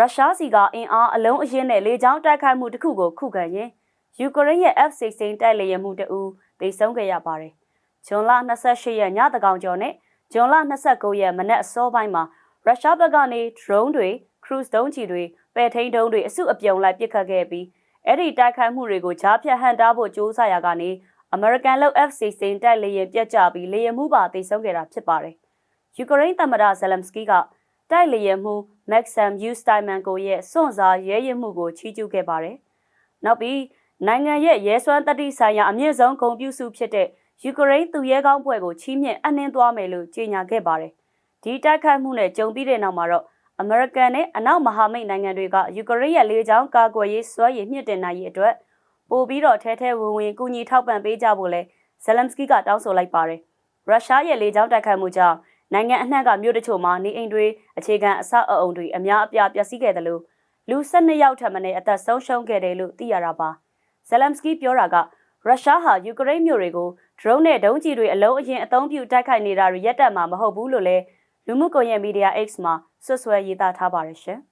ရုရှားစီကအင်အားအလုံးအရင်းနဲ့လေကြောင်းတိုက်ခိုက်မှုတစ်ခုကိုခုခံရင်းယူကရိန်းရဲ့ F-16 တိုက်လေယာဉ်မှုတအူသေဆုံးခဲ့ရပါတယ်။ဂျွန်လ28ရက်ညတကောင်ကျော်နဲ့ဂျွန်လ29ရက်မနက်အစောပိုင်းမှာရုရှားဘက်ကနေ drone တွေ cruise ဒုံးကျည်တွေပဲ့ထိန်ဒုံးတွေအစုအပြုံလိုက်ပစ်ခတ်ခဲ့ပြီးအဲ့ဒီတိုက်ခိုက်မှုတွေကိုကြားဖြတ်ဟန်တားဖို့ကြိုးစားရကနေ American လောက် F-16 တိုက်လေယာဉ်ပြတ်ကျပြီးလေယာဉ်မှုပါသေဆုံးခဲ့တာဖြစ်ပါတယ်။ယူကရိန်းသမ္မတဇယ်လမ်စကီက တိုက်လေယာဉ်မှု Maxim Ustaiman ကိုရဲ့စွန့်စားရဲရင်မှုကိုချီးကျူးခဲ့ပါတယ်။နောက်ပြီးနိုင်ငံရဲ့ရဲစွမ်းတတိဆိုင်ရာအမြင့်ဆုံးဂုဏ်ပြုစုဖြစ်တဲ့ယူကရိန်းသူရဲကောင်းဘွဲ့ကိုချီးမြှင့်အနှင်းသွားမယ်လို့ကြေညာခဲ့ပါတယ်။ဒီတိုက်ခိုက်မှုနဲ့ကြုံပြီးတဲ့နောက်မှာတော့အမေရိကန်နဲ့အနောက်မဟာမိတ်နိုင်ငံတွေကယူကရိန်းရဲ့လေကြောင်းကာကွယ်ရေးစွမ်းရည်မြင့်တင်နိုင်ရေးအတွက်ပို့ပြီးတော့ထဲထဲဝင်ဝင်ကူညီထောက်ပံ့ပေးကြဖို့လဲဇယ်လမ်စကီကတောင်းဆိုလိုက်ပါတယ်။ရုရှားရဲ့လေကြောင်းတိုက်ခိုက်မှုကြောင့် နိုင်ငံအနှံ့ကမြို့တချို့မှာနေအိမ်တွေအခြေခံအဆောက်အအုံတွေအများအပြားပျက်စီးခဲ့တယ်လို့လူ12ယောက်ထပ်မံအသက်ဆုံးရှုံးခဲ့တယ်လို့သိရတာပါ။ဇယ်လမ်စကီပြောတာကရုရှားဟာယူကရိန်းမြို့တွေကို drone နဲ့ဒုံးကျည်တွေအလုံးအရင်အသုံးပြုတိုက်ခိုက်နေတာတွေရပ်တန့်မှာမဟုတ်ဘူးလို့လည်းလူမှုကွန်ရက်မီဒီယာ X မှာဆွဆွဲရေးသားထားပါတယ်ရှင်။